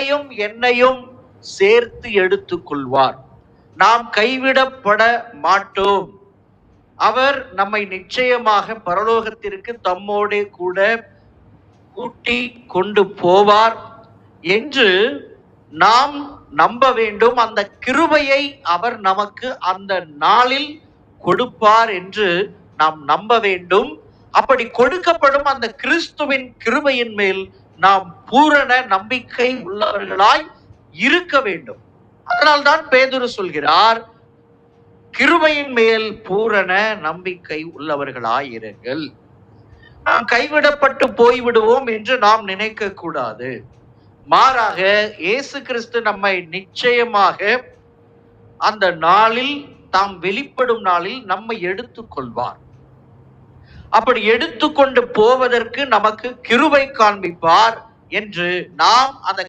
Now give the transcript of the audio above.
உங்களையும் என்னையும் சேர்த்து எடுத்துக்கொள்வார். நாம் கைவிடப்பட மாட்டோம். அவர் நம்மை நிச்சயமாக பரலோகத்திற்கு தம்மோடே கூட கூட்டி கொண்டு போவார். என்று நாம் நம்ப வேண்டும். அந்த கிருபையை அவர் நமக்கு அந்த நாளில் கொடுப்பார் என்று நாம் நம்ப வேண்டும். அப்படி கொடுக்கப்படும் அந்த கிறிஸ்துவின் கிருபையின் மேல் நாம் பூரண நம்பிக்கை உள்ளவர்களாய் இருக்க வேண்டும். அதனால்தான் பேதுரு சொல்கிறார் கிருபையின் மேல் பூரண நம்பிக்கை உள்ளவர்களாயிருங்கள். நாம் கைவிடப்பட்டு போய்விடுவோம் என்று நாம் நினைக்க கூடாது. மாறாக இயேசு கிறிஸ்து நம்மை நிச்சயமாக அந்த நாளில் தாம் வெளிப்படும் நாளில் நம்மை எடுத்துக்கொள்வார். அப்படி எடுத்துக்கொண்டு போவதற்கு நமக்கு கிருபை காண்பிப்பார் என்று நாம் அந்த